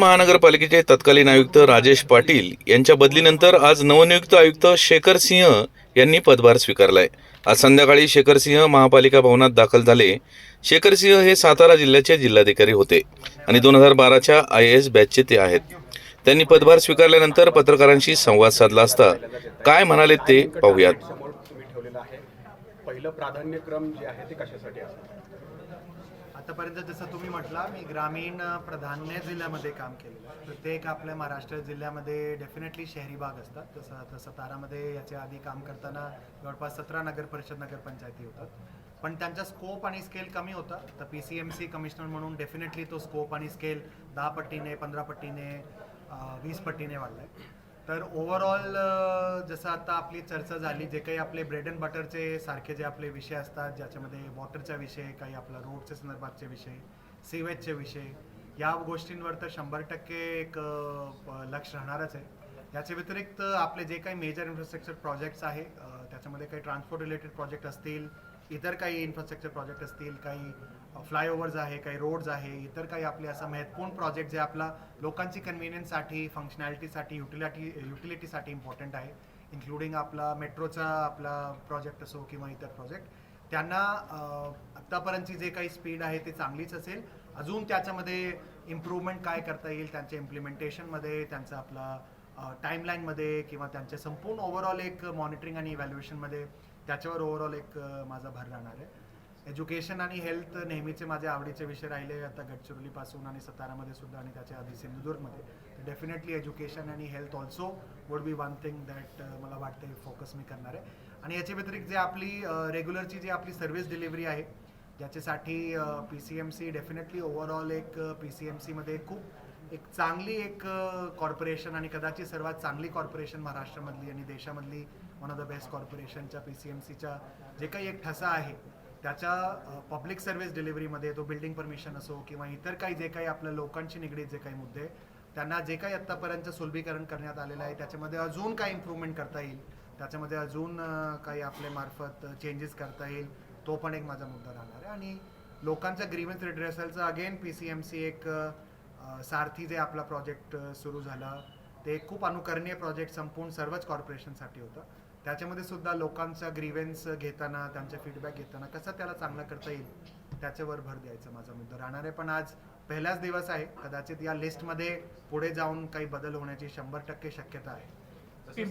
महानगरपालिकेचे तत्कालीन आयुक्त राजेश पाटील यांच्या बदलीनंतर आज नवनियुक्त आयुक्त शेखर सिंह यांनी पदभार स्वीकारलाय. आज संध्याकाळी शेखर सिंह महापालिका भवनात दाखल झाले. शेखर सिंह हे सातारा जिल्ह्याचे जिल्हाधिकारी होते आणि दोन हजार बाराच्या आय एस बॅचचे ते आहेत. त्यांनी पदभार स्वीकारल्यानंतर पत्रकारांशी संवाद साधला असता काय म्हणाले ते पाहूयात. पहिलं प्राधान्यक्रम जे आहे ते कशासाठी असेल आतापर्यंत जसं तुम्ही म्हटला मी ग्रामीण प्राधान्य जिल्ह्यामध्ये काम केलेलं आहे. प्रत्येक आपल्या महाराष्ट्र जिल्ह्यामध्ये डेफिनेटली शहरी भाग असतात. तसं आता सतारामध्ये याच्या आधी काम करताना जवळपास सतरा नगर परिषद नगरपंचायती होतात. पण त्यांचा स्कोप आणि स्केल कमी होता. तर P C M C commissioner म्हणून डेफिनेटली तो स्कोप आणि स्केल दहा पट्टीने पंधरा पट्टीने वीस पट्टीने वाढला आहे तर ओव्हरऑल जसं आता आपली चर्चा झाली जे काही आपले ब्रेड अँड बटरचे सारखे जे आपले विषय असतात ज्याच्यामध्ये वॉटरचा विषय काही आपला रोडच्या संदर्भातचे विषय सिवेजचे विषय या गोष्टींवर तर शंभर टक्के एक लक्ष राहणारच आहे. याच्या व्यतिरिक्त आपले जे काही मेजर इन्फ्रास्ट्रक्चर प्रोजेक्ट्स आहे त्याच्यामध्ये काही ट्रान्सपोर्ट रिलेटेड प्रोजेक्ट असतील इतर काही इन्फ्रास्ट्रक्चर प्रोजेक्ट असतील काही फ्लायओव्हर्स आहे काही रोड्स आहे इतर काही आपले असं महत्त्वपूर्ण प्रोजेक्ट जे आपला लोकांची कन्व्हिनियन्ससाठी फंक्शनॅलिटीसाठी युटिलिटी युटिलिटीसाठी इम्पॉर्टंट आहे. इन्क्लुडिंग आपला मेट्रोचा आपला प्रोजेक्ट असो किंवा इतर प्रोजेक्ट त्यांना आत्तापर्यंतची जे काही स्पीड आहे ती चांगलीच असेल. अजून त्याच्यामध्ये इम्प्रूव्हमेंट काय करता येईल त्यांच्या इम्प्लिमेंटेशनमध्ये त्यांचा आपला टाईमलाईनमध्ये किंवा त्यांच्या संपूर्ण ओव्हरऑल एक मॉनिटरिंग आणि इव्हॅल्युएशनमध्ये त्याच्यावर ओव्हरऑल एक माझा भर राहणार आहे. एज्युकेशन आणि हेल्थ नेहमीचे माझे आवडीचे विषय राहिले. आता गडचिरोलीपासून आणि सतारामध्ये सुद्धा आणि त्याच्या आधी सिंधुदुर्गमध्ये. तर डेफिनेटली एज्युकेशन आणि health also would be one thing that मला वाटते फोकस मी करणार आहे. आणि याच्या व्यतिरिक्त जे आपली रेग्युलरची जी आपली सर्व्हिस डिलिव्हरी आहे ज्याच्यासाठी P C M C definitely overall एक पी सी एम सीमध्ये खूप एक चांगली एक कॉर्पोरेशन आणि कदाचित सर्वात चांगली कॉर्पोरेशन महाराष्ट्रामधली आणि देशामधली वन ऑफ द बेस्ट कॉर्पोरेशनच्या पी सी एम सीच्या जे काही एक ठसा आहे त्याच्या पब्लिक सर्व्हिस डिलिव्हरीमध्ये तो बिल्डिंग परमिशन असो किंवा इतर काही जे काही आपल्या लोकांशी निगडीत जे काही मुद्दे त्यांना जे काही आत्तापर्यंत सुलभीकरण करण्यात आलेलं आहे त्याच्यामध्ये अजून काही इम्प्रूव्हमेंट करता येईल. त्याच्यामध्ये अजून काही आपल्या मार्फत चेंजेस करता येईल तो पण एक माझा मुद्दा राहणार आहे. आणि लोकांच्या grievance रिड्रेसलचं again P C M C एक सारथी जे आपला प्रोजेक्ट सुरू झाला ते खूप अनुकरणीय प्रोजेक्ट संपूर्ण सर्वच कॉर्पोरेशनसाठी होतं. त्याच्यामध्ये सुद्धा लोकांचा ग्रीवेन्स घेताना त्यांचा फीडबॅक घेताना कसं त्याला चांगलं करता येईल त्याच्यावर भर द्यायचा माझा मुद्दा. राहणारे पण आज पहिलाच दिवस आहे. कदाचित या लिस्टमध्ये पुढे जाऊन काही बदल होण्याची शंभर टक्के शक्यता आहे.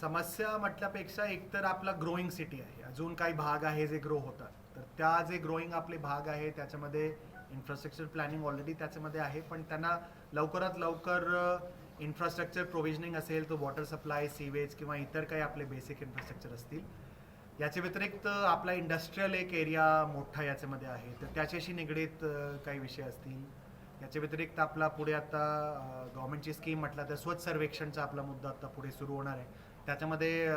समस्या म्हटल्यापेक्षा एकतर आपला ग्रोईंग सिटी आहे. अजून काही भाग आहे जे ग्रो होतात. तर त्या जे ग्रोईंग आपले भाग आहे त्याच्यामध्ये इन्फ्रास्ट्रक्चर प्लॅनिंग ऑलरेडी त्याच्यामध्ये आहे. पण त्यांना लवकरात लवकर इन्फ्रास्ट्रक्चर प्रोव्हिजनिंग असेल तो वॉटर सप्लाय सीवेज किंवा इतर काही आपले बेसिक इन्फ्रास्ट्रक्चर असतील याच्या व्यतिरिक्त आपला इंडस्ट्रीयल एक एरिया मोठा याच्यामध्ये आहे. तर त्याच्याशी निगडीत काही विषय असतील. याच्या व्यतिरिक्त आपला पुढे आता गव्हर्नमेंटची स्कीम म्हटलं तर स्वच्छ सर्वेक्षणचा आपला मुद्दा आता पुढे सुरू होणार आहे. त्याच्यामध्ये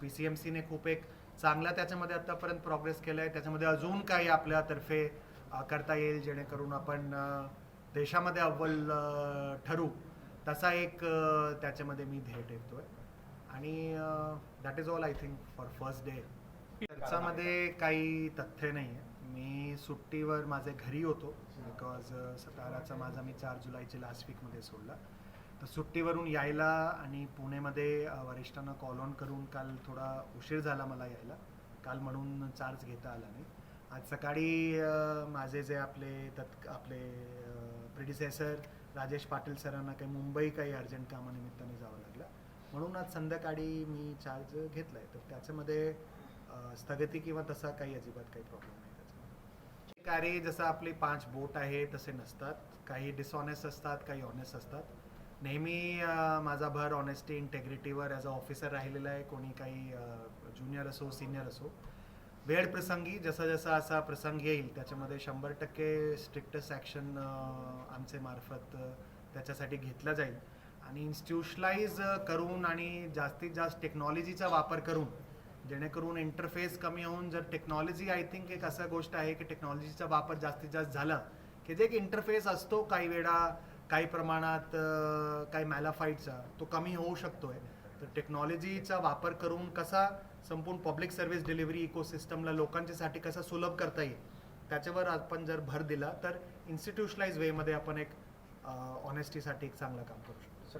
पी सी एम सीने खूप एक चांगला त्याच्यामध्ये आत्तापर्यंत प्रोग्रेस केला आहे त्याच्यामध्ये अजून काही आपल्यातर्फे करता येईल जेणेकरून आपण देशामध्ये अव्वल ठरू. तसा एक त्याच्यामध्ये मी ध्येय ठेवतोय. आणि that is all I think for first day त्याच्यामध्ये काही तथ्य नाही आहे मी सुट्टीवर माझे घरी होतो बिकॉज सताराचा माझा मी चार जुलैचे लास्ट वीकमध्ये सोडला. तर सुट्टीवरून यायला आणि पुणेमध्ये वरिष्ठांना कॉल ऑन करून काल थोडा उशीर झाला मला यायला. काल म्हणून चार्ज घेता आला नाही. आज सकाळी माझे जे आपले तत् आपले प्रिडिसेसर राजेश पाटील सरांना काही मुंबई काही अर्जंट कामानिमित्ताने जावं लागलं. म्हणून आज संध्याकाळी मी चार्ज घेतला आहे तर त्याच्यामध्ये स्थगिती किंवा तसा काही अजिबात काही प्रॉब्लेम नाही त्याच्यामध्ये. कार्य जसं आपली पाच बोट आहे तसे नसतात. काही डिसऑनेस्ट असतात काही ऑनेस्ट असतात. नेहमी माझा भर ऑनेस्टी इंटेग्रिटीवर ॲज अ ऑफिसर राहिलेला आहे. कोणी काही ज्युनियर असो सिनियर असो. वेळ प्रसंगी जसा जसा असा प्रसंग येईल त्याच्यामध्ये शंभर टक्के स्ट्रिक्टस ॲक्शन आमचे मार्फत त्याच्यासाठी घेतलं जाईल. आणि इन्स्टिट्युशलाइज करून आणि जास्तीत जास्त टेक्नॉलॉजीचा वापर करून जेणेकरून इंटरफेस कमी होऊन जर टेक्नॉलॉजी आय थिंक एक असं गोष्ट आहे की टेक्नॉलॉजीचा वापर जास्तीत जास्त झाला की जे एक इंटरफेस असतो काही वेळा काही प्रमाणात काही मॅलाफाईटचा तो कमी होऊ शकतो आहे तर टेक्नॉलॉजीचा वापर करून कसा संपूर्ण पब्लिक सर्व्हिस डिलिव्हरी इकोसिस्टमला लोकांच्यासाठी कसा सुलभ करता येईल त्याच्यावर आपण जर भर दिला तर इन्स्टिट्युशनलाइज वेमध्ये आपण एक ऑनेस्टीसाठी एक चांगलं काम करू शकतो.